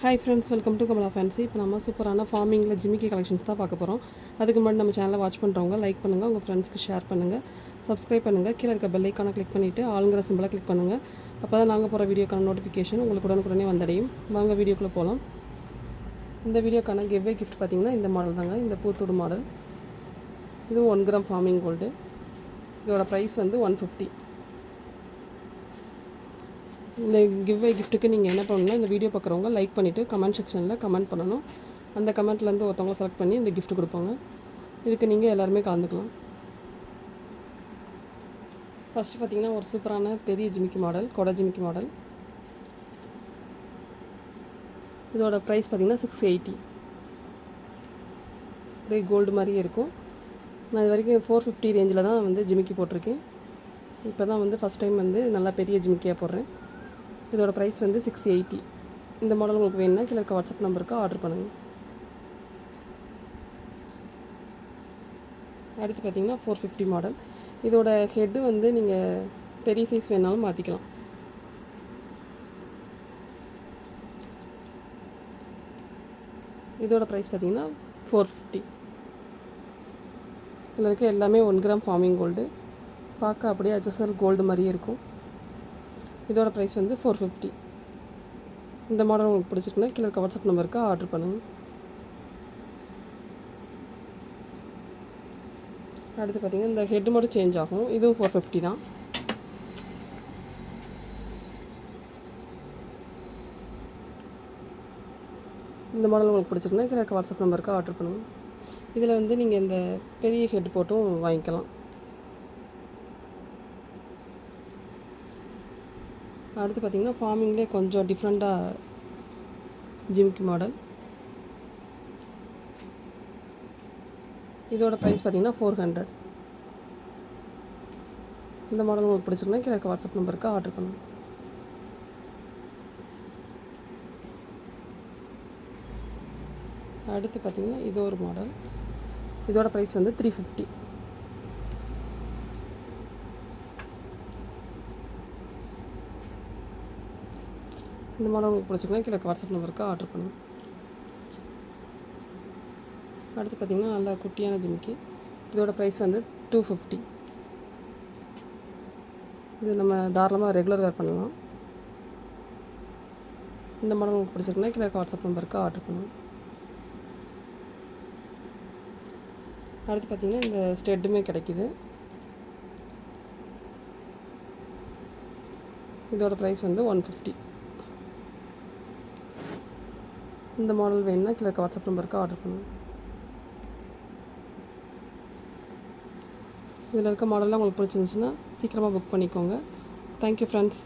Hi friends welcome to Kamala fancy இப்போ நம்ம சூப்பரான ஃபார்மிங்கில் ஜிமிக்கி கலெக்ஷன்ஸ் தான் பார்க்க போகிறோம் அதுக்கு முன்னாடி நம்ம சேனலை வாட்ச் பண்ணுறவங்க லைக் பண்ணுங்கள் உங்கள் ஃப்ரெண்ட்ஸ்க்கு ஷேர் பண்ணுங்கள் சப்ஸ்கிரைப் பண்ணுங்கள் கீழே இருக்க பெல் ஐக்கானை கிளிக் பண்ணிவிட்டு ஆளுங்கிற சிம்பிளை கிளிக் பண்ணுங்கள் அப்போ தான் நாங்கள் போகிற வீடியோக்கான நோட்டிஃபிகேஷன் உங்களுக்கு உடனுக்குடனே வந்தடையும். வாங்க வீடியோக்குள்ளே போகலாம் இந்த வீடியோக்கான கெவ்வே கிஃப்ட் பார்த்தீங்கன்னா இந்த மாடல் தாங்க. இந்த பூத்தோடு மாடல் இதுவும் ஒன் கிராம் ஃபார்மிங் கோல்டு இதோட ப்ரைஸ் வந்து ஒன் ஃபிஃப்டி இந்த கிவ்வே கிஃப்ட்டுக்கு நீங்கள் என்ன பண்ணணும்னா இந்த வீடியோ பார்க்குறவங்க லைக் பண்ணிவிட்டு கமெண்ட் செக்ஷனில் கமெண்ட் பண்ணணும். அந்த கமெண்ட்லேருந்து ஒருத்தவங்க செலக்ட் பண்ணி இந்த கிஃப்ட் கொடுப்பாங்க. இதுக்கு நீங்கள் எல்லாருமே கலந்துக்கலாம். ஃபஸ்ட்டு பார்த்தீங்கன்னா ஒரு சூப்பரான பெரிய ஜிமிக்கி மாடல் கொடை ஜிமிக்கி மாடல் இதோட ப்ரைஸ் பார்த்திங்கன்னா சிக்ஸ் எயிட்டி அப்படியே கோல்டு மாதிரியே இருக்கும். நான் இது வரைக்கும் ஃபோர் ஃபிஃப்டி ரேஞ்சில் தான் வந்து ஜிமிக்கி போட்டிருக்கேன். இப்போ தான் வந்து ஃபஸ்ட் டைம் வந்து நல்லா பெரிய ஜிமிக்கியாக போடுறேன். இதோட ப்ரைஸ் வந்து சிக்ஸ் எயிட்டி இந்த மாடல் உங்களுக்கு வேணும்னா கீழே இருக்க வாட்ஸ்அப் நம்பருக்கு ஆர்டர் பண்ணுங்கள் அடுத்து பார்த்தீங்கன்னா ஃபோர் ஃபிஃப்டி மாடல் இதோட ஹெட்டு வந்து நீங்கள் பெரிய சைஸ் வேணாலும் மாற்றிக்கலாம் இதோட ப்ரைஸ் பார்த்தீங்கன்னா ஃபோர் ஃபிஃப்டி இதில் இருக்க எல்லாமே ஒன் கிராம் ஃபார்மிங் கோல்டு பார்க்க அப்படியே அஜஸ்டல் கோல்டு மாதிரியே இருக்கும். இதோட ப்ரைஸ் வந்து ஃபோர் ஃபிஃப்டி இந்த மாடல் உங்களுக்கு பிடிச்சிருக்குன்னா கீழே இருக்க வாட்ஸ்அப் நம்பருக்கு ஆர்டர் பண்ணுங்கள் அடுத்து பார்த்தீங்கன்னா இந்த ஹெட் மட்டும் சேஞ்ச் ஆகும். இதுவும் ஃபோர் ஃபிஃப்டி தான். இந்த மாடல் உங்களுக்கு பிடிச்சிருக்குன்னா கீழே இருக்க வாட்ஸ்அப் நம்பருக்கு ஆர்டர் பண்ணுங்கள் இதில் வந்து நீங்கள் இந்த பெரிய ஹெட் போட்டும் வாங்கிக்கலாம். அடுத்து பார்த்திங்கன்னா ஃபார்மிங்லேயே கொஞ்சம் டிஃப்ரெண்ட்டாக ஜிமிக்கி மாடல் இதோட ப்ரைஸ் பார்த்திங்கன்னா ஃபோர் ஹண்ட்ரட் இந்த மாடல் உங்களுக்கு பிடிச்சிருக்குன்னா கீழே வாட்ஸ்அப் நம்பருக்கு ஆர்டர் பண்ணுங்கள் அடுத்து பார்த்திங்கன்னா இது ஒரு மாடல் இதோட ப்ரைஸ் வந்து த்ரீ ஃபிஃப்டி இந்த மாடல் உங்களுக்கு பிடிச்சிருக்குன்னா கீழே வாட்ஸ்அப் நம்பருக்கு ஆர்டர் பண்ணுங்க. அடுத்து பார்த்திங்கன்னா நல்லா குட்டியான ஜிமிக்கி. இதோட ப்ரைஸ் வந்து டூ ஃபிஃப்டி இது நம்ம தாராளமாக ரெகுலர் வேர் பண்ணலாம். இந்த மாடல் உங்களுக்கு பிடிச்சிருக்குன்னா கீழே வாட்ஸ்அப் நம்பருக்கு ஆர்டர் பண்ணுங்க. அடுத்து பார்த்தீங்கன்னா இந்த ஸ்டெட்டுமே கிடைக்கிது. இதோட ப்ரைஸ் வந்து ஒன் ஃபிஃப்டி இந்த மாடல் வேணும்னா கீழே இருக்க வாட்ஸ்அப் நம்பருக்கு ஆர்டர் பண்ணுங்கள் இதில் இருக்க மாடல்லாம் உங்களுக்கு பிடிச்சிருந்துச்சுன்னா சீக்கிரமாக புக் பண்ணிக்கோங்க. Thank you friends